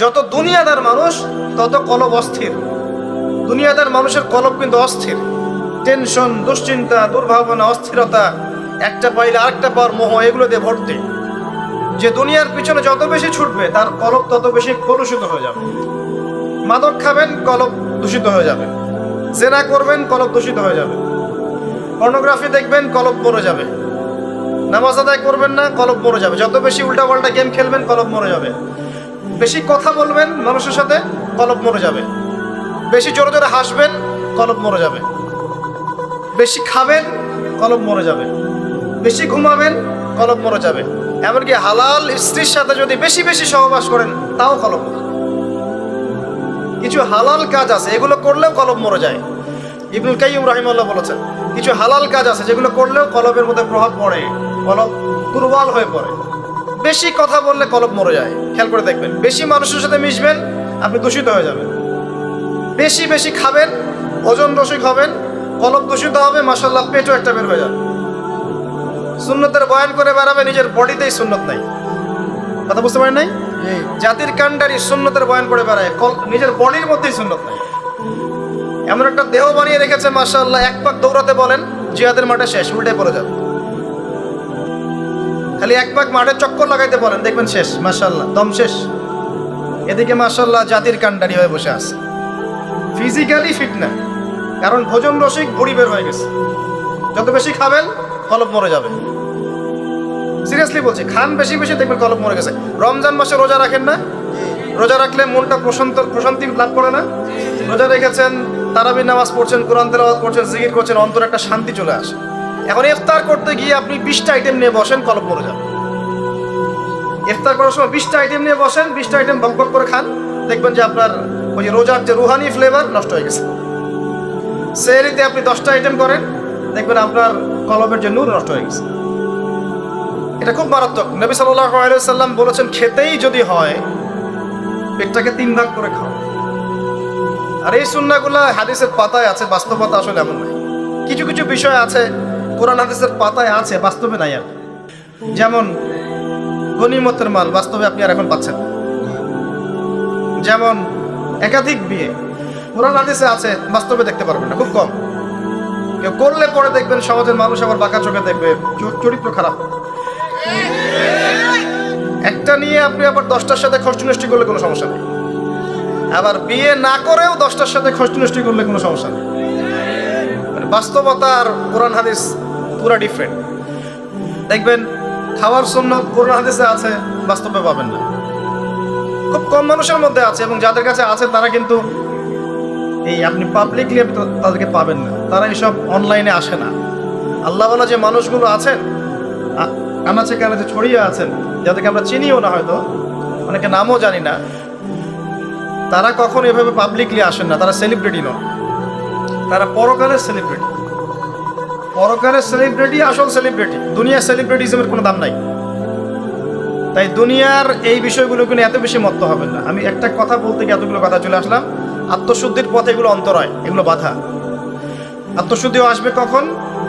যত দুনিয়াদার মানুষ, তত কলব অস্থির। দুনিয়াদার মানুষের কলব কিন্তু অস্থির। টেনশন, দুশ্চিন্তা, দুর্ভাবনা, অস্থিরতা, একটা পাইলে আরেকটা পাওয়ার মোহ, এগুলো দিয়ে ভর্তি। যে দুনিয়ার পিছনে যত বেশি ছুটবে, তার কলব তত বেশি কলুষিত হয়ে যাবে। মাদক খাবেন, কলব দূষিত হয়ে যাবে। জেনা করবেন, কলব দূষিত হয়ে যাবে। পর্নোগ্রাফি দেখবেন, কলব মরে যাবে। নামাজ আদায় করবেন না, কলব মরে যাবে। যত বেশি উল্টাপাল্টা গেম খেলবেন, কলব মরে যাবে। বেশি কথা বলবেন মানুষের সাথে, কলব মরে যাবে। বেশি জোরে জোরে হাসবেন, কলব মরে যাবে। বেশি খাবেন, কলব মরে যাবে। বেশি ঘুমাবেন, কলব মরে যাবে। এমনকি হালাল স্ত্রীর সাথে যদি বেশি বেশি সহবাস করেন, তাও কলব মরে। কিছু হালাল কাজ আছে, এগুলো করলেও কলব মরে যায়। ইবনুল কাইয়ুম রাহিমাল্লাহ বলেছেন, কিছু হালাল কাজ আছে, যেগুলো করলেও কলবের মধ্যে প্রভাব পড়ে, কলব দুর্বল হয়ে পড়ে। বেশি কথা বললে কলব মরে যায়। খেয়াল করে দেখবেন বেশি মানুষের সাথে মিশবেন আপনি দূষিত হয়ে যাবেন। বেশি বেশি খাবেন ওজন রসিক হবেন কলব দূষিত হবে মাসাল্লাহ পেটও একটা বের হয়ে যাবে। সুন্নতের বয়ান করে বেড়াবে নিজের বডিতেই সুন্নত নাই। কথা বুঝতে পারেন নাই? জাতির কাণ্ডারি সুন্নতের বয়ান করে বেড়ায় কল- নিজের বডির মধ্যেই সুন্নত নাই। এমন একটা দেহ বানিয়ে রেখেছে মাসাল্লাহ এক পাক দৌড়াতে বলেন জিহাদের মাঠে শেষ উল্টে পড়ে যাবে। খালি এক পাক মাঠে চক্কর লাগাইতে বলেন, দেখবেন শেষ মাসাল্লাহ দম শেষ। এদিকে মাসাল্লাহ জাতির কাণ্ডারি হয়ে বসে আছে। ফিজিক্যালি ফিট না, কারণ ভোজন রসিক ভুড়ি বের হয়ে গেছে। যত বেশি খাবেন কলব মরে যাবে। সিরিয়াসলি বলছি, খান বেশি বেশি, দেখবেন কলব মরে গেছে। রমজান মাসে রোজা রাখেন না? রোজা রাখলে মনটা প্রশান্ত, প্রশান্তি লাভ করে না? রোজা রেখেছেন, তারাবির নামাজ পড়ছেন, কোরআন তেলাওয়াত করছেন, জিকির করছেন, অন্তর একটা শান্তি চলে আসে। এখন ইফতার করতে গিয়ে আপনি বিশটা আইটেম নিয়ে বসেন, কলম মরে যাবে। ইফতার করার সময় বিশটা আইটেম নিয়ে বসেন, বিশটা আইটেম বক করে খান। দেখবেন যে আপনার ওই যে রোজার যে রুহানি ফ্লেভার নষ্ট হয়ে গেছে। সেরিতে আপনি দশটা আইটেম করেন, দেখবেন আপনার কলমের যে নূর নষ্ট হয়ে গেছে। এটা খুব মারাত্মক। নবী সাল্লাহ সাল্লাম বলেছেন, খেতেই যদি হয়, পেটটাকে তিন ভাগ করে খাও। আর এই সুন্নাগুলা হাদিসের পাতায় আছে, বাস্তবতা আসলে এমন নাই কিছু কিছু বিষয় আছে কোরআন হাদিসের পাতায় আছে, বাস্তবে নাই আর। যেমন গনিমতের মাল, বাস্তবে আপনি আর এখন পাচ্ছেন যেমন একাধিক বিয়ে, কোরআন হাদিসে আছে, বাস্তবে দেখতে পারবেন না, খুব কম। কেউ করলে পরে দেখবেন সমাজের মানুষ আবার বাঁকা চোখে দেখবে চরিত্র খারাপ। একটা নিয়ে আপনি আবার দশটার সাথে খরচ নষ্টি করলে কোনো সমস্যা নেই। আবার বিয়ে না করেও দশটার সাথে খরচ নষ্টি করলে কোনো সমস্যা নেই। মানে বাস্তবতা আর কোরআন হাদিস পুরা ডিফারেন্ট দেখবেন, খাওয়ার জন্য কোরআন, হাদিসে আছে, বাস্তবে পাবেন না। খুব কম মানুষের মধ্যে আছে এবং যাদের কাছে আছে, তারা কিন্তু এই আপনি পাবলিকলি তাদেরকে পাবেন না। তারা এইসব অনলাইনে আসে না। আল্লাহওয়ালা যে মানুষগুলো আছেন আনাচে কানাচে ছড়িয়ে আছেন, যাদেরকে আমরা চিনিও না হয়তো, অনেকে নামও জানি না। তারা কখন এভাবে পাবলিকলি আসেন না, তারা সেলিব্রিটি নন। তারা পরকালের সেলিব্রিটি পরকালের সেলিব্রিটি আসল সেলিব্রিটি দুনিয়ার সেলিব্রিটিজমের কোনো দাম নাই। তাই দুনিয়ার এই বিষয়গুলো কিন্তু এত বেশি মত্ত হবেন না। আমি একটা কথা বলতে গিয়ে এতগুলো কথা চলে আসলাম। আত্মশুদ্ধির পথে এগুলো অন্তরায়, এগুলো বাধা। আত্মশুদ্ধিও আসবে কখন?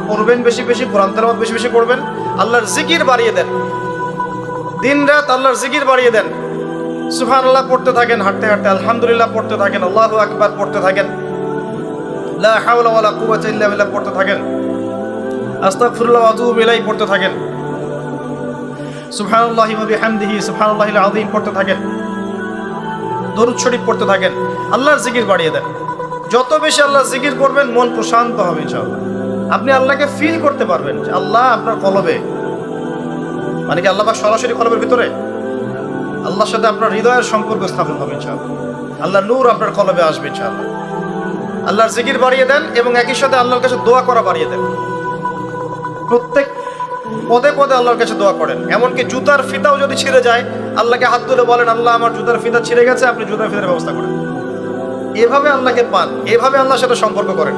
পড়বেন বেশি বেশি, কোরআন তেলাওয়াত বেশি বেশি করবেন আল্লাহর জিকির বাড়িয়ে দেন। দিন রাত আল্লাহর জিকির বাড়িয়ে দেন। সুফান আল্লাহ পড়তে থাকেন, হাঁটতে হাঁটতে আলহামদুলিল্লাহ পড়তে থাকেন, আল্লাহ আকবার পড়তে থাকেন। লা হাওলা ওয়ালা কুওয়াতা ইল্লা বিল্লাহ পড়তে থাকেন। আস্তাগফিরুল্লাহ ওয়া আতুবু ইলাইহি, পড়তে থাকেন। সুবহানাল্লাহি ওয়া বিহামদিহি, সুবহানাল্লাহিল আযীম, পড়তে থাকেন। দরুদ শরীফ পড়তে থাকেন। আল্লাহর জিকির বাড়িয়ে দেন। যত বেশি আল্লাহর জিকির করবেন, মন প্রশান্ত হবে ইনশাআল্লাহ। আপনি আল্লাহকে ফিল করতে পারবেন যে আল্লাহ আপনার কলবে। মানে কি আল্লাহ সরাসরি কলবের ভিতরে? আল্লাহর সাথে আপনার হৃদয়ের সম্পর্ক স্থাপন হবে ইনশাআল্লাহ। আল্লাহ নূর আপনার কলবে আসবে ইনশাআল্লাহ। আল্লাহর জিকির বাড়িয়ে দেন এবং একই সাথে আল্লাহর কাছে দোয়া করা বাড়িয়ে দেন। প্রত্যেক পদে পদে আল্লাহর কাছে দোয়া করেন। এমনকি জুতার ফিতাও যদি ছিঁড়ে যায়, আল্লাহকে হাত তুলে বলেন, আল্লাহ, আমার জুতার ফিতা ছিঁড়ে গেছে, আপনি জুতার ফিতার ব্যবস্থা করেন। এভাবে আল্লাহকে পান, এভাবে আল্লাহর সাথে সম্পর্ক করেন।